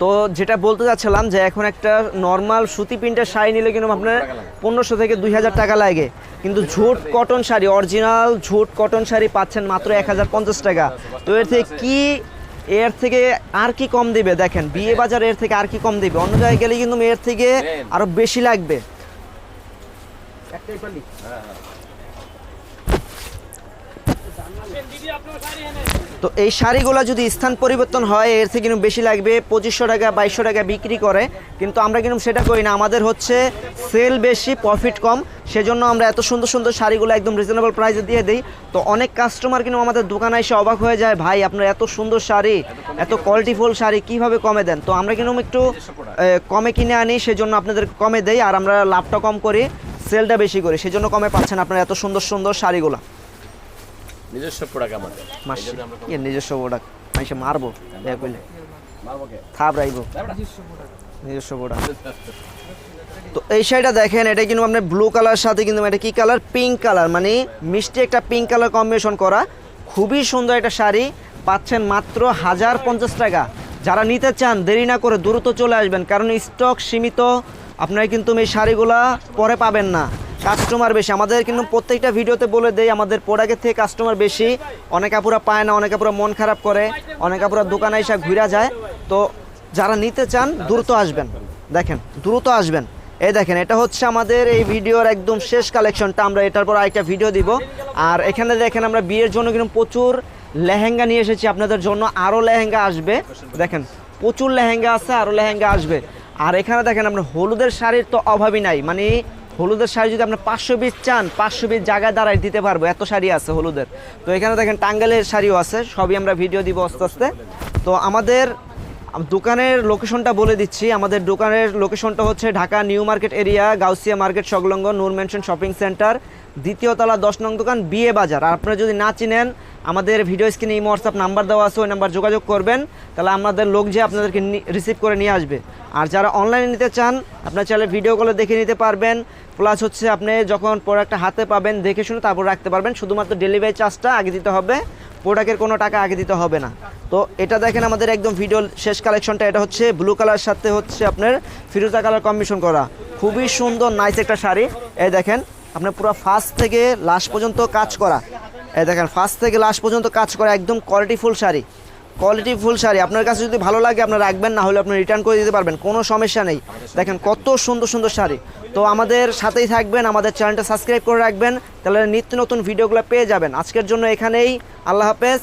তো যেটা বলতে যাচ্ছিলাম যে এখন একটা নর্মাল সুতি প্রিন্টের শাড়ি নিলে কিন্তু আপনার পনেরোশো থেকে দুই হাজার টাকা লাগে। কিন্তু ঝুট কটন শাড়ি অরিজিনাল ঝুট কটন শাড়ি পাচ্ছেন মাত্র এক হাজার পঞ্চাশ টাকা। তো এর থেকে কি এর থেকে আর কি কম দেবে? দেখেন বিয়ে বাজার এর থেকে আর কি কম দেবে? অন্য জায়গায় গেলে কিন্তু এর থেকে আরও বেশি লাগবে। তো এই শাড়িগুলো যদি স্থান পরিবর্তন হয়, এর থেকে কিন্তু বেশি লাগবে পঁচিশশো টাকা, বাইশশো টাকা বিক্রি করে। কিন্তু আমরা কিন্তু সেটা করি না। আমাদের হচ্ছে সেল বেশি প্রফিট কম। সেজন্য আমরা এত সুন্দর সুন্দর শাড়িগুলো একদম রিজনেবল প্রাইসে দিয়ে দিই। তো অনেক কাস্টমার কিন্তু আমাদের দোকানে এসে অবাক হয়ে যায়, ভাই, আপনার এত সুন্দর শাড়ি, এত কোয়ালিটিফুল শাড়ি, কীভাবে কমে দেন? তো আমরা কিন্তু একটু কমে কিনে আনি, সেজন্য আপনাদের কমে দেই, আর আমরা লাভটা কম করি সেলটা বেশি করি। সেজন্য কমে পাচ্ছেন আপনারা এত সুন্দর সুন্দর শাড়িগুলো। নিজস্ব প্রোডাক্ট আমাদের। মাস। ইয়ে নিজস্ব প্রোডাক্ট মাইসে মারবো। দেখ কইলে। মারবো কে? থাপ রাইবো নিজস্ব প্রোডাক্ট তো এই শাড়িটা দেখেন এটা কিন্তু আপনার ব্লু কালার সাথে কিন্তু এটা কি কালার পিঙ্ক কালার মানে মিষ্টি একটা পিঙ্ক কালার কম্বিনেশন করা। খুবই সুন্দর একটা শাড়ি। পাচ্ছেন মাত্র হাজার পঞ্চাশ টাকা। যারা নিতে চান দেরি না করে দ্রুত চলে আসবেন কারণ স্টক সীমিত। আপনারা কিন্তু এই শাড়িগুলা পরে পাবেন না। কাস্টমার বেশি। আমাদের কিন্তু প্রত্যেকটা ভিডিওতে বলে দেয় আমাদের প্রোডাক্টের থেকে কাস্টমার বেশি। অনেক আপুরা পায় না, অনেক আপুরা মন খারাপ করে, অনেক আপুরা দোকানে এসে ঘুরে যায়। তো যারা নিতে চান, দ্রুত আসবেন। দেখেন, দ্রুত আসবেন। এই দেখেন, এটা হচ্ছে আমাদের এই ভিডিওর একদম শেষ কালেকশনটা আমরা এটার পর আরেকটা ভিডিও দিব। আর এখানে দেখেন, আমরা বিয়ের জন্য কিন্তু প্রচুর লেহেঙ্গা নিয়ে এসেছি। আপনাদের জন্য আরও লেহেঙ্গা আসবে। দেখেন, প্রচুর লেহেঙ্গা আছে, আরও লেহেঙ্গা আসবে। আর এখানে দেখেন আপনার হলুদের শাড়ির তো অভাবই নাই। মানে হলুদের শাড়ি যদি আপনার পাঁচশো পিস চান, পাঁচশো পিস জায়গায় দাঁড়ায় দিতে পারব। এত শাড়ি আছে হলুদের। তো এখানে দেখেন টাঙ্গালের শাড়িও আছে, সবই আমরা ভিডিও দিব আস্তে আস্তে। তো আমাদের আম- দোকানের লোকেশনটা বলে দিচ্ছি। আমাদের দোকানের লোকেশনটা হচ্ছে Dhaka new market area, Gausia market, সংলগ্ন নূর মেনশন শপিং সেন্টার। দ্বিতীয় তলা দশ নং দোকান বিয়ে বাজার। আর আপনারা যদি না চিনেন, আমাদের ভিডিও স্ক্রিনে ইমো হোয়াটসঅ্যাপ নাম্বার দেওয়া আছে, ওই নাম্বার যোগাযোগ করবেন। তাহলে আমাদের লোক যে আপনাদেরকে রিসিভ করে নিয়ে আসবে। আর যারা অনলাইনে নিতে চান, আপনার চাইলে ভিডিও কলে দেখে নিতে পারবেন। প্লাস হচ্ছে আপনি যখন প্রোডাক্টটা হাতে পাবেন, দেখে শুনে তারপর রাখতে পারবেন। শুধুমাত্র ডেলিভারি চার্জটা আগে দিতে হবে। প্রোডাক্টের কোনো টাকা আগে দিতে হবে না। তো এটা দেখেন আমাদের একদম ভিডিও শেষ কালেকশনটা এটা হচ্ছে ব্লু কালার সাথে হচ্ছে আপনার ফিরোজা কালার কম্বিনেশন করা। খুবই সুন্দর নাইস একটা শাড়ি। এই দেখেন, আপনার পুরো ফার্স্ট থেকে লাস্ট পর্যন্ত কাজ করা। এই দেখেন ফার্স্ট থেকে লাস্ট পর্যন্ত কাজ করা, একদম qualityful sari. Quality full sari. আপনার কাছে যদি ভালো লাগে, আপনারা রাখবেন, না হলে আপনি রিটার্ন করে দিতে পারবেন। কোনো সমস্যা নেই। দেখেন কত সুন্দর সুন্দর শাড়ি। তো আমাদের সাথেই থাকবেন, আমাদের চ্যানেলটা সাবস্ক্রাইব করে রাখবেন, তাহলে নিত্য নতুন ভিডিওগুলো পেয়ে যাবেন। আজকের জন্য এখানেই। আল্লাহ হাফেজ।